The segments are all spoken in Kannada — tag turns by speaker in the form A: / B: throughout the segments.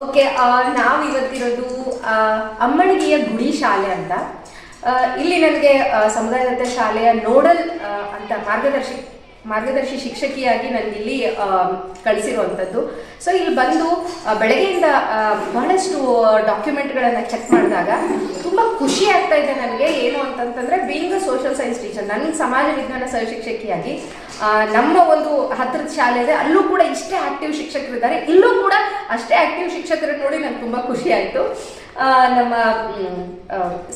A: ಓಕೆ ನಾವು ಇವತ್ತಿರೋದು ಅಮ್ಮಣಿಗೆಯ ಗುಡಿ ಶಾಲೆ ಅಂತ. ಇಲ್ಲಿ ನನಗೆ ಸಮುದಾಯದತ್ತ ಶಾಲೆಯ ನೋಡಲ್ ಅಂತ ಮಾರ್ಗದರ್ಶಿ ಮಾರ್ಗದರ್ಶಿ ಶಿಕ್ಷಕಿಯಾಗಿ ನನಗೆ ಇಲ್ಲಿ ಆ, ಕಳಿಸಿರುವಂಥದ್ದು. ಸೊ ಇಲ್ಲಿ ಬಂದು ಬೆಳಗ್ಗೆಯಿಂದ ಬಹಳಷ್ಟು ಡಾಕ್ಯುಮೆಂಟ್ಗಳನ್ನು ಚೆಕ್ ಮಾಡಿದಾಗ ತುಂಬ ಖುಷಿ ಆಗ್ತಾ ಇದೆ ನನಗೆ. ಏನು ಅಂತಂತಂದ್ರೆ ಬೀಯಿಂಗ್ ಸೋಷಿಯಲ್ ಸೈನ್ಸ್ ಟೀಚರ್ ನನಗೆ ಸಮಾಜ ವಿಜ್ಞಾನ ಸಹಶಿಕ್ಷಕಿಯಾಗಿ ಆ, ನಮ್ಮ ಒಂದು ಹತ್ತಿರದ ಶಾಲೆ ಇದೆ. ಅಲ್ಲೂ ಕೂಡ ಇಷ್ಟೇ ಆಕ್ಟಿವ್ ಶಿಕ್ಷಕರಿದ್ದಾರೆ. ಇಲ್ಲೂ ಕೂಡ ಅಷ್ಟೇ ಆಕ್ಟಿವ್ ಶಿಕ್ಷಕರನ್ನು ನೋಡಿ ನನಗೆ ತುಂಬ ಖುಷಿ ಆಯಿತು. ನಮ್ಮ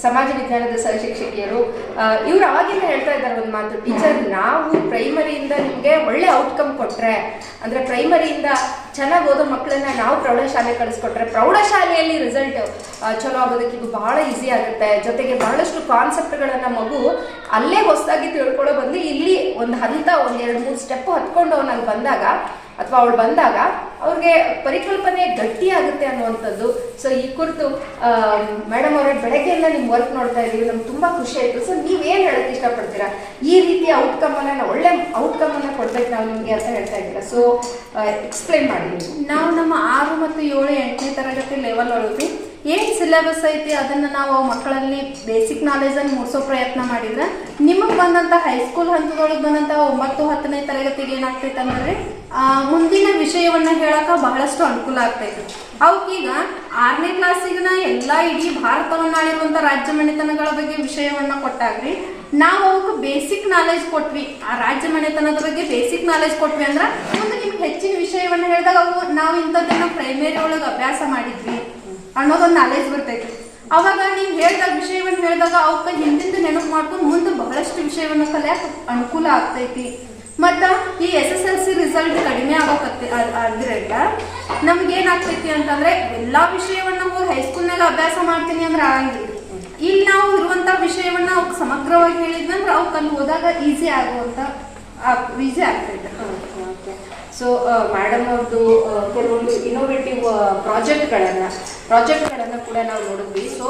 A: ಸಮಾಜ ವಿಜ್ಞಾನದ ಸಹಶಿಕ್ಷಕಿಯರು ಇವ್ರು ಅವಾಗಿಂದ ಹೇಳ್ತಾ ಇದ್ದಾರೆ ಒಂದು ಮಾತು. ಟೀಚರ್, ನಾವು ಪ್ರೈಮರಿಯಿಂದ ನಿಮಗೆ ಒಳ್ಳೆ ಔಟ್ಕಮ್ ಕೊಟ್ರೆ, ಅಂದ್ರೆ ಪ್ರೈಮರಿಯಿಂದ ಚೆನ್ನಾಗಿ ಓದೋ ಮಕ್ಕಳನ್ನ ನಾವು ಪ್ರೌಢಶಾಲೆ ಕಳಿಸ್ಕೊಟ್ರೆ, ಪ್ರೌಢಶಾಲೆಯಲ್ಲಿ ರಿಸಲ್ಟ್ ಚಲೋ ಆಗೋದಕ್ಕೆ ಇದು ಬಹಳ ಈಸಿ ಆಗುತ್ತೆ. ಜೊತೆಗೆ ಬಹಳಷ್ಟು ಕಾನ್ಸೆಪ್ಟ್ಗಳನ್ನ ಮಗು ಅಲ್ಲೇ ಹೊಸದಾಗಿ ತಿಳ್ಕೊಳ್ಳೋ ಬಂದು ಇಲ್ಲಿ ಒಂದು ಹಂತ, ಒಂದು ಎರಡು ಮೂರು ಸ್ಟೆಪ್ ಹತ್ಕೊಂಡು ಅವನಲ್ಲಿ ಬಂದಾಗ, ಅಥವಾ ಅವಳು ಬಂದಾಗ ಅವ್ರಿಗೆ ಪರಿಕಲ್ಪನೆ ಗಟ್ಟಿ ಆಗುತ್ತೆ ಅನ್ನುವಂಥದ್ದು. ಸೊ ಈ ಕುರಿತು ಮೇಡಮ್ ಅವರೇ ಬೆಳಗ್ಗೆಯಿಂದ ನಿಮ್ಮ ವರ್ಕ್ ನೋಡ್ತಾ ಇದ್ದೀವಿ, ನಮ್ಗೆ ತುಂಬಾ ಖುಷಿ ಆಯ್ತು. ಸೊ ನೀವೇನು ಹೇಳಕ್ ಇಷ್ಟಪಡ್ತೀರಾ? ಈ ರೀತಿಯ ಔಟ್ಕಮ್ ಅನ್ನ ಒಳ್ಳೆ ಔಟ್ಕಮ್ ಅನ್ನ ಕೊಡ್ಬೇಕು ನಾವು ನಿಮಗೆ ಅಂತ ಹೇಳ್ತಾ ಇದ್ದೀರಾ? ಸೊ ಎಕ್ಸ್ಪ್ಲೈನ್ ಮಾಡಿ. ನಾವು
B: ನಮ್ಮ ಆರು ಮತ್ತು ಏಳು ಎಂಟನೇ ತರಗತಿ ಲೆವೆಲ್ ಒಳಗೆ ಏನು ಸಿಲೆಬಸ್ ಐತಿ ಅದನ್ನು ನಾವು ಮಕ್ಕಳಲ್ಲಿ ಬೇಸಿಕ್ ನಾಲೆಜನ್ನು ಮೂಡಿಸೋ ಪ್ರಯತ್ನ ಮಾಡಿದ್ರೆ ನಿಮಗೆ ಬಂದಂಥ ಹೈಸ್ಕೂಲ್ ಹಂತದೊಳಗೆ ಬಂದಂಥ ಒಂಬತ್ತು, ಹತ್ತನೇ ತರಗತಿಗೆ ಏನಾಗ್ತೈತೆ ಅಂದ್ರೆ ಮುಂದಿನ ವಿಷಯವನ್ನು ಹೇಳಕ್ಕೆ ಬಹಳಷ್ಟು ಅನುಕೂಲ ಆಗ್ತೈತೆ. ಅವಕ್ಕೀಗ ಆರನೇ ಕ್ಲಾಸಿಗಿನ ಎಲ್ಲ ಇಡೀ ಭಾರತವನ್ನಾಳಿರುವಂಥ ರಾಜ್ಯ ಮನೆತನಗಳ ಬಗ್ಗೆ ವಿಷಯವನ್ನ ಕೊಟ್ಟಾಗ್ರಿ. ನಾವು ಅವಕ್ಕೆ ಬೇಸಿಕ್ ನಾಲೆಜ್ ಕೊಟ್ವಿ. ಆ ರಾಜ್ಯ ಮನೆತನದ ಬಗ್ಗೆ ಬೇಸಿಕ್ ನಾಲೆಜ್ ಕೊಟ್ವಿ ಅಂದ್ರೆ ಮುಂದೆ ನಿಮ್ಗೆ ಹೆಚ್ಚಿನ ವಿಷಯವನ್ನ ಹೇಳಿದಾಗ ಅವು ನಾವು ಇಂಥದ್ದನ್ನು ಪ್ರೈಮರಿ ಒಳಗೆ ಅಭ್ಯಾಸ ಮಾಡಿದ್ವಿ. ಅನ್ನೋದೊಂದು ನಾಲೆಜ್ ಬರ್ತೈತಿ ಅವಾಗ ನೀವು ಹೇಳಿದಾಗ ವಿಷಯವನ್ನು ಹೇಳಿದಾಗ ಅವಕ್ಕೆ ಹಿಂದಿಂದ ನೆನಪು ಮಾಡ್ಕೊಂಡು ಮುಂದೆ ಬಹಳಷ್ಟು ವಿಷಯವನ್ನು ಕಲಿಯಕ್ಕೆ ಅನುಕೂಲ ಆಗ್ತೈತಿ. ಮತ್ತು ಈ S S L C result ಕಡಿಮೆ ಆಗೋಕತ್ತಿ ಆಗಿರಲ್ಲ ನಮ್ಗೆ ಏನಾಗ್ತೈತಿ ಅಂತಂದ್ರೆ ಎಲ್ಲಾ ವಿಷಯವನ್ನ ಹೋಗಿ ಹೈಸ್ಕೂಲ್ನಾಗ ಅಭ್ಯಾಸ ಮಾಡ್ತೀನಿ ಅಂದ್ರೆ ಆಗಂಗಿಲ್ಲ. ಇಲ್ಲಿ ನಾವು ಇರುವಂತ ವಿಷಯವನ್ನ ಅವ್ಕೆ ಸಮಗ್ರವಾಗಿ ಹೇಳಿದ್ವಿ ಅಂದ್ರೆ ಅವ್ಕೆ ಅಲ್ಲಿ ಹೋದಾಗ ಈಸಿ ಆಗುವಂತ ಈಸಿ ಆಗ್ತೈತೆ.
A: ಸೊ ಮೇಡಮ್ ಅವ್ರದ್ದು ಕೆಲವೊಂದು ಇನೋವೇಟಿವ್ ಪ್ರಾಜೆಕ್ಟ್ಗಳನ್ನು ಪ್ರಾಜೆಕ್ಟ್ಗಳನ್ನು ಕೂಡ ನಾವು ನೋಡಿದ್ವಿ. ಸೊ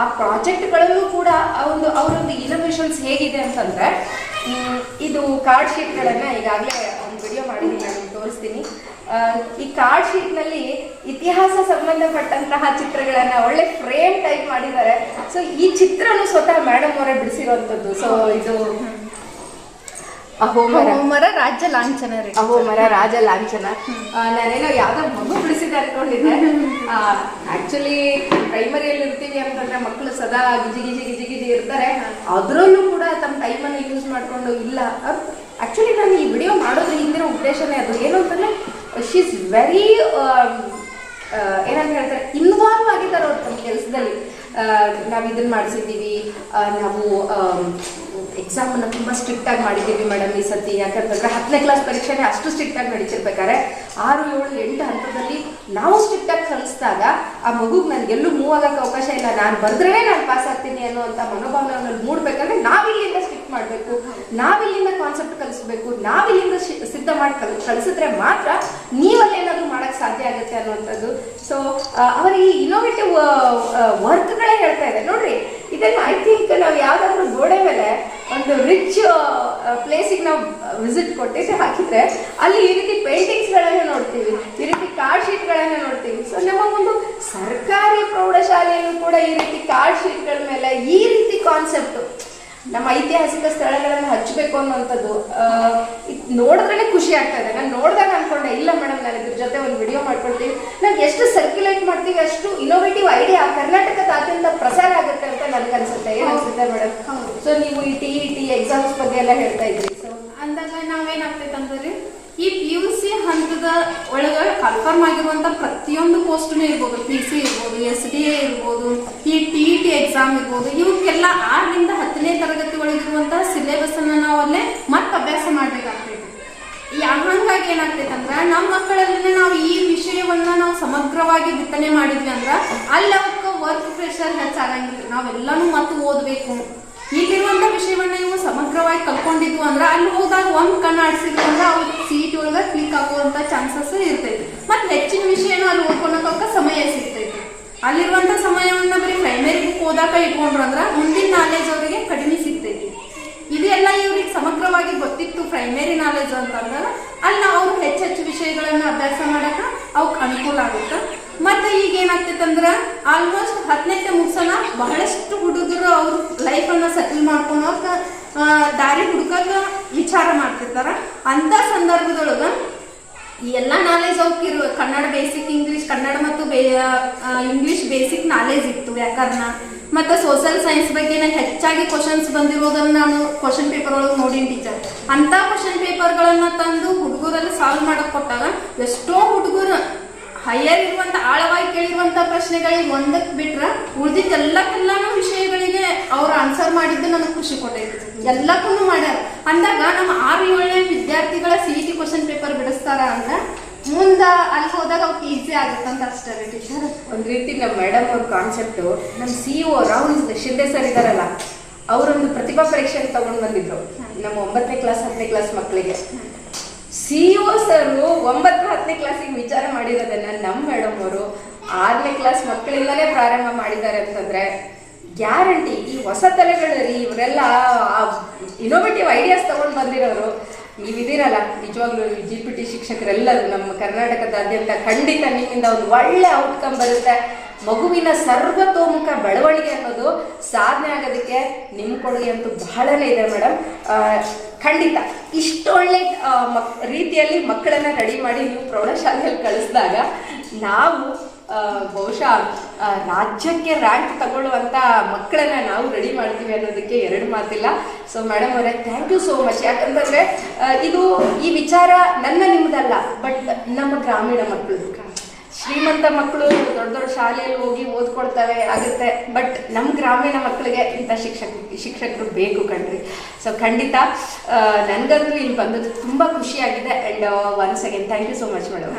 A: ಆ ಪ್ರಾಜೆಕ್ಟ್ಗಳಲ್ಲೂ ಕೂಡ ಆ ಒಂದು ಅವರೊಂದು ಇನೋವೇಷನ್ಸ್ ಹೇಗಿದೆ ಅಂತಂದ್ರೆ ಇದು ಕಾರ್ಡ್ ಶೀಟ್ಗಳನ್ನು ಈಗಾಗಲೇ ಒಂದು ವಿಡಿಯೋ ಮಾಡಿದ್ದೀನಿ ನಾನು ತೋರಿಸ್ತೀನಿ. ಈ ಕಾರ್ಡ್ ಶೀಟ್ನಲ್ಲಿ ಇತಿಹಾಸ ಸಂಬಂಧಪಟ್ಟಂತಹ ಚಿತ್ರಗಳನ್ನು ಒಳ್ಳೆ ಫ್ರೇಮ್ ಟೈಪ್ ಮಾಡಿದ್ದಾರೆ. ಸೊ ಈ ಚಿತ್ರನೂ ಸ್ವತಃ ಮೇಡಮ್ ಅವರೇ ಬಿಡಿಸಿರುವಂಥದ್ದು ಸೊ ಇದು ಅಹೋಮರ.
B: ಅಹೋಮರ ರಾಜ್ಯ ಲಾಂಛನ ರೀ
A: ಅಹೋಮರ ರಾಜ ಲಾಂಛನ. ನಾನೇನೋ ಯಾವ್ದೋ ಮಗು ಬಿಡಿಸಿದೆ ಅನ್ಕೊಂಡಿದ್ದೆ. ಆಕ್ಚುಲಿ ಪ್ರೈಮರಿಯಲ್ಲಿ ಇರ್ತೀವಿ ಅಂತಂದ್ರೆ ಮಕ್ಕಳು ಸದಾ ಗಿಜಿ ಗಿಜಿ ಗಿಜಿ ಗಿಜಿ ಇರ್ತಾರೆ. ಅದರಲ್ಲೂ ಕೂಡ ತಮ್ಮ ಟೈಮನ್ನು ಯೂಸ್ ಮಾಡ್ಕೊಂಡು ಇಲ್ಲ. ಆಕ್ಚುಲಿ ನಾನು ಈ ವಿಡಿಯೋ ಮಾಡೋದ್ರ ಹಿಂದಿನ ಉದ್ದೇಶನೇ ಅದು. ಏನು ಅಂತಂದ್ರೆ ಶಿ ಇಸ್ ವೆರಿ ಏನಂತ ಹೇಳ್ತಾರೆ ಇನ್ವಾಲ್ವ್ ಆಗಿದ್ದಾರೆ ಅವ್ರು ತಮ್ಮ ಕೆಲಸದಲ್ಲಿ. ನಾವು ಇದನ್ನ ಮಾಡಿಸಿದ್ದೀವಿ. ನಾವು ಎಕ್ಸಾಮನ್ನು ತುಂಬ ಸ್ಟ್ರಿಕ್ಟ್ ಆಗಿ ಮಾಡಿದ್ದೀವಿ ಮೇಡಮ್ ಈ ಸತಿ ಯಾಕಂತಂದರೆ ಹತ್ತನೇ ಕ್ಲಾಸ್ ಪರೀಕ್ಷೆನೇ ಅಷ್ಟು ಸ್ಟ್ರಿಕ್ಟ್ ಆಗಿ ನಡೀತಿರ್ಬೇಕಾದ್ರೆ ಆರು, ಏಳು, ಎಂಟು ಹಂತದಲ್ಲಿ ನಾವು ಸ್ಟ್ರಿಕ್ಟ್ ಆಗಿ ಕಲಿಸಿದಾಗ ಆ ಮಗುಗೆ ನನಗೆ ಎಲ್ಲೂ ಮೂವ್ ಆಗಕ್ಕೆ ಅವಕಾಶ ಇಲ್ಲ. ನಾನು ಬಂದ್ರೇ ನಾನು ಪಾಸ್ ಆಗ್ತೀನಿ ಅನ್ನುವಂಥ ಮನೋಭಾವನೆ ಮೂಡ್ಬೇಕಂದ್ರೆ ನಾವಿಲ್ಲಿಂದ ಸ್ಟ್ರಿಕ್ಟ್ ಮಾಡಬೇಕು. ನಾವಿಲ್ಲಿಂದ ಕಾನ್ಸೆಪ್ಟ್ ಕಲಿಸ್ಬೇಕು. ನಾವಿಲ್ಲಿಂದ ಸಿದ್ಧ ಮಾಡಿ ಕಲ್, ಕಲಿಸಿದ್ರೆ ಮಾತ್ರ ನೀವಲ್ಲಿ ಏನಾದರೂ ಮಾಡಕ್ ಸಾಧ್ಯ ಆಗುತ್ತೆ ಅನ್ನುವಂಥದ್ದು. ಸೊ ಅವರ ಈ ಇನೋವೇಟಿವ್ ವರ್ಕ್ಗಳೇ ಹೇಳ್ತಾ ಇದೆ ನೋಡ್ರಿ ಇದನ್ನ ಐ ಥಿಂಕ್ ನಾವು ಯಾವ್ದಾದ್ರು ಗೋಡೆ ಮೇಲೆ ಒಂದು ರಿಚ್ ಪ್ಲೇಸಿಗೆ ನಾವು ವಿಸಿಟ್ ಕೊಟ್ಟಿದ್ದೆ ಹಾಕಿದ್ರೆ ಅಲ್ಲಿ ಈ ರೀತಿ ಪೇಂಟಿಂಗ್ಸ್ಗಳನ್ನು ನೋಡ್ತೀವಿ, ಈ ರೀತಿ ಕಾರ್ಡ್ ಶೀಟ್ಗಳನ್ನು ನೋಡ್ತೀವಿ. ಸೊ ನಮ್ಮ ಒಂದು ಸರ್ಕಾರಿ ಪ್ರೌಢಶಾಲೆಯಲ್ಲೂ ಕೂಡ ಈ ರೀತಿ ಕಾರ್ಡ್ ಶೀಟ್ಗಳ ಮೇಲೆ ಈ ರೀತಿ ಕಾನ್ಸೆಪ್ಟ್ ನಮ್ಮ ಐತಿಹಾಸಿಕ ಸ್ಥಳಗಳನ್ನು ಹಚ್ಚಬೇಕು ಅನ್ನುವಂಥದ್ದು ನೋಡಿದ್ರೇ ಖುಷಿ ಆಗ್ತಾ ಇದೆ. ನಾನು ನೋಡಿದಾಗ ಅನ್ಕೊಂಡೆ ಇಲ್ಲ ಮೇಡಮ್ ನಾನು ಇದ್ರ ಜೊತೆ ಒಂದು ವಿಡಿಯೋ ಮಾಡ್ಕೊಳ್ತೀನಿ. ನಾನು ಎಷ್ಟು ಸರ್ಕ್ಯುಲೇಟ್ ಮಾಡ್ತೀವಿ ಅಷ್ಟು ಇನೋವೇಟಿವ್ ಐಡಿಯಾ ಕರ್ನಾಟಕದಾದ್ಯಂತ ಪ್ರಸಾರ ಆಗುತ್ತೆ ಅಂತ ನನಗೆ ಅನ್ಸುತ್ತೆ. ಏನು ಅನ್ಸುತ್ತೆ ಮೇಡಮ್. ಸೊ ನೀವು ಈ ಟಿ ಟಿ ಎಕ್ಸಾಮ್ಸ್ ಬಗ್ಗೆ ಎಲ್ಲ ಹೇಳ್ತಾ ಇದ್ರಿ. ಸೊ
B: ಅಂದಾಗ ನಾವೇನಾಗ್ತೈತೆ ಅಂದ್ರೆ? ಈ ಪಿ ಯು ಸಿ ಹಂತದ ಒಳಗೆ ಕನ್ಫರ್ಮ್ ಆಗಿರುವಂತ ಪ್ರತಿಯೊಂದು ಪೋಸ್ಟ್ನು ಇರ್ಬೋದು. ಪಿ ಸಿ ಇರ್ಬೋದು ಎಸ್ ಡಿ ಎ ಇರ್ಬೋದು ಈ ಟಿ ಇ ಟಿ ಎಕ್ಸಾಮ್ ಇರ್ಬೋದು ಇವಕ್ಕೆಲ್ಲ ಆರರಿಂದ ಹತ್ತನೇ ತರಗತಿ ಒಳಗಿರುವಂತಹ ಸಿಲೆಬಸ್ ಅನ್ನ ನಾವು ಅಲ್ಲೇ ಮತ್ತೆ ಅಭ್ಯಾಸ ಮಾಡ್ಬೇಕಾಗ್ತೈತಿ. ಹಂಗಾಗಿ ಏನಾಗ್ತೈತೆ ಅಂದ್ರೆ ನಮ್ಮ ಮಕ್ಕಳಲ್ಲಿ ನಾವು ಈ ವಿಷಯವನ್ನ ನಾವು ಸಮಗ್ರವಾಗಿ ಬಿತ್ತನೆ ಮಾಡಿದ್ವಿ ಅಂದ್ರೆ ಅಲ್ಲಿ ಅವಕ್ಕೆ ವರ್ಕ್ ಪ್ರೆಷರ್ ಹೆಚ್ಚಾಗಂಗಿಲ್ಲ ನಾವೆಲ್ಲಾನು ಮತ್ತೆ ಓದಬೇಕು. ಇಲ್ಲಿರುವಂತ ವಿಷಯವನ್ನ ಇವು ಸಮಗ್ರವಾಗಿ ಕಲ್ಕೊಂಡಿದ್ವು ಅಂದ್ರೆ ಅಲ್ಲಿ ಹೋದಾಗ ಒಂದ್ ಕಣ್ಣು ಆಡಿಸಿದ್ವು ಅಂದ್ರೆ ಅವ್ರಿಗೆ ಸೀಟ್ ಒಳಗ ಕ್ಲಿಕ್ ಆಗುವಂತ ಚಾನ್ಸಸ್ ಇರ್ತೈತಿ. ಮತ್ತೆ ಹೆಚ್ಚಿನ ವಿಷಯನ ಅಲ್ಲಿ ಓದ್ಕೊಳಕ ಸಮಯ ಸಿಗ್ತೈತಿ. ಅಲ್ಲಿರುವಂತ ಸಮಯವನ್ನ ಬರೀ ಪ್ರೈಮರಿ ಬುಕ್ ಓದಾಕ ಇಟ್ಕೊಂಡ್ರು ಅಂದ್ರ ಮುಂದಿನ ನಾಲೆಜ್ ಅವರಿಗೆ ಕಡಿಮೆ ಸಮಗ್ರವಾಗಿ ಗೊತ್ತಿತ್ತು ಪ್ರೈಮರಿ ನಾಲೆಜ್ ಅಂತಂದಾಗ ಅಲ್ಲಿ ಹೆಚ್ಚು ಹೆಚ್ಚೆಚ್ಚು ವಿಷಯಗಳನ್ನ ಅಭ್ಯಾಸ ಮಾಡಕ ಅವಕ್ಕೆ ಅನುಕೂಲ ಆಗುತ್ತೆ. ಈಗ ಏನಾಗ್ತೈತೆ ಅಂದ್ರ ಆಲ್ಮೋಸ್ಟ್ ಹತ್ತನೇ ಮುಗಿಸೋಣ ಬಹಳಷ್ಟು ಹುಡುಗರು ಅವ್ರ ಲೈಫನ್ನು ಸೆಟಲ್ ಮಾಡ್ಕೊಳಕ ಆ, ದಾರಿ ಹುಡುಕಾಕ ವಿಚಾರ ಮಾಡ್ತಿರ್ತಾರ. ಅಂತ ಸಂದರ್ಭದೊಳಗ ಎಲ್ಲ ನಾಲೆಜ್ ಅವಕ್ಕಿರುವ ಕನ್ನಡ ಬೇಸಿಕ್ ಇಂಗ್ಲಿಷ್ ಕನ್ನಡ ಮತ್ತು ಬೇ ಇಂಗ್ಲಿಷ್ ಬೇಸಿಕ್ ನಾಲೆಜ್ ಇತ್ತು ವ್ಯಾಕರಣ. ಮತ್ತು ಸೋಷಿಯಲ್ ಸೈನ್ಸ್ ಬಗ್ಗೆ ನಂಗೆ ಹೆಚ್ಚಾಗಿ ಕ್ವಶನ್ಸ್ ಬಂದಿರೋದನ್ನು ನಾನು ಕ್ವಶನ್ ಪೇಪರ್ ಒಳಗೆ ನೋಡಿನಿ ಟೀಚರ್ ಅಂತ ಕ್ವಶನ್ ಪೇಪರ್ಗಳನ್ನ ತಂದು ಹುಡುಗರಲ್ಲಿ ಸಾಲ್ವ್ ಮಾಡಕ್ ಕೊಟ್ಟಾಗ ಎಷ್ಟೋ ಹುಡುಗರು ಹೈಯರ್ ಇರುವಂತ ಆಳವಾಗಿ ಕೇಳಿರುವಂತ ಪ್ರಶ್ನೆಗಳಿಗೆ ಒಂದಕ್ಕೆ ಬಿಟ್ರ ಉಳಿದಿದ್ದ ಎಲ್ಲಕ್ಕೆಲ್ಲಾನು ವಿಷಯಗಳಿಗೆ ಅವ್ರು ಆನ್ಸರ್ ಮಾಡಿದ್ದು ನನಗೆ ಖುಷಿ ಕೊಟ್ಟೈತಿ. ಎಲ್ಲಕ್ಕೂ ಮಾಡ್ಯಾರ. ಅಂದಾಗ ನಮ್ಮ ಆರು ಏಳನೇ ವಿದ್ಯಾರ್ಥಿಗಳ ಸಿ ಟಿ ಕ್ವಶನ್ ಪೇಪರ್ ಬಿಡಿಸ್ತಾರ ಅಂದ್ರೆ ಮುಂದ ಅಲ್ಲಿ ಹೋದಾಗ ಅವ್ರಿಗೆ ಈಸಿ ಆಗುತ್ತಂತ ಅಷ್ಟೇ ರೀ ಟೀಚರ್
A: ಒಂದ್ ರೀತಿ ನಮ್ಮ ಮೇಡಮ್ ಅವ್ರ ಕಾನ್ಸೆಪ್ಟ್ ನಮ್ಮ C O Rahul Shinde sir ಇದಾರಲ್ಲ, ಅವರೊಂದು ಪ್ರತಿಭಾ ಪರೀಕ್ಷೆ ತಗೊಂಡು ಬಂದಿದ್ರು, ನಮ್ಮ ಒಂಬತ್ತನೇ ಕ್ಲಾಸ್ ಹತ್ತನೇ ಕ್ಲಾಸ್ ಮಕ್ಕಳಿಗೆ ಸಿ ಒ ಸರ್ ಒಂಬತ್ತು ಹತ್ತನೇ ಕ್ಲಾಸಿಗೆ ವಿಚಾರ ಮಾಡಿರೋದನ್ನ ನಮ್ಮ ಮೇಡಮ್ ಅವರು ಆರನೇ ಕ್ಲಾಸ್ ಮಕ್ಕಳಿಂದಲೇ ಪ್ರಾರಂಭ ಮಾಡಿದ್ದಾರೆ ಅಂತಂದ್ರೆ, ಗ್ಯಾರಂಟಿ ಈ ಹೊಸ ತಲೆಗಳಲ್ಲಿ ಇವರೆಲ್ಲ ಇನೋವೇಟಿವ್ ಐಡಿಯಾಸ್ ತಗೊಂಡು ಬಂದಿರೋರು ನೀವಿದ್ದೀರಲ್ಲ ನಿಜವಾಗ್ಲೂ ಜಿ ಪಿ ಟಿ ಶಿಕ್ಷಕರೆಲ್ಲರೂ ನಮ್ಮ ಕರ್ನಾಟಕದಾದ್ಯಂತ ಖಂಡಿತ ನಿಮ್ಮಿಂದ ಒಂದು ಒಳ್ಳೆ ಔಟ್ಕಮ್ ಬರುತ್ತೆ. ಮಗುವಿನ ಸರ್ವತೋಮುಖ ಬೆಳವಣಿಗೆ ಅನ್ನೋದು ಸಾಧನೆ ಆಗೋದಕ್ಕೆ ನಿಮ್ಮ ಕೊಡುಗೆ ಅಂತೂ ಬಹಳನೇ ಇದೆ ಮೇಡಮ್ ಖಂಡಿತ ಇಷ್ಟೊಳ್ಳೆ ಮಕ್, ರೀತಿಯಲ್ಲಿ ಮಕ್ಕಳನ್ನು ರೆಡಿ ಮಾಡಿ ನೀವು ಪ್ರೌಢಶಾಲೆಯಲ್ಲಿ ಕಳಿಸಿದಾಗ ನಾವು ಬಹುಶಃ ರಾಜ್ಯಕ್ಕೆ ರ್ಯಾಂಕ್ ತಗೊಳ್ಳುವಂಥ ಮಕ್ಕಳನ್ನ ನಾವು ರೆಡಿ ಮಾಡ್ತೀವಿ ಅನ್ನೋದಕ್ಕೆ ಎರಡು ಮಾತಿಲ್ಲ. ಸೊ ಮೇಡಮ್ ಅವರೇ ಥ್ಯಾಂಕ್ ಯು ಸೋ ಮಚ್ ಯಾಕಂತಂದರೆ ಇದು ಈ ವಿಚಾರ ನನ್ನ ನಿಮ್ಮದಲ್ಲ ಬಟ್ ನಮ್ಮ ಗ್ರಾಮೀಣ ಮಕ್ಕಳು. ಶ್ರೀಮಂತ ಮಕ್ಕಳು ದೊಡ್ಡ ದೊಡ್ಡ ಶಾಲೆಯಲ್ಲಿ ಹೋಗಿ ಓದ್ಕೊಳ್ತವೆ ಆಗುತ್ತೆ ಬಟ್ ನಮ್ಮ ಗ್ರಾಮೀಣ ಮಕ್ಕಳಿಗೆ ಇಂಥ ಶಿಕ್ಷಕ, ಶಿಕ್ಷಕರು ಬೇಕು ಕಣ್ರಿ. ಸೊ ಖಂಡಿತ ನನಗಂತೂ ಇಲ್ಲಿ ಬಂದದ್ದು ತುಂಬ ಖುಷಿಯಾಗಿದೆ and once again thank you so much madam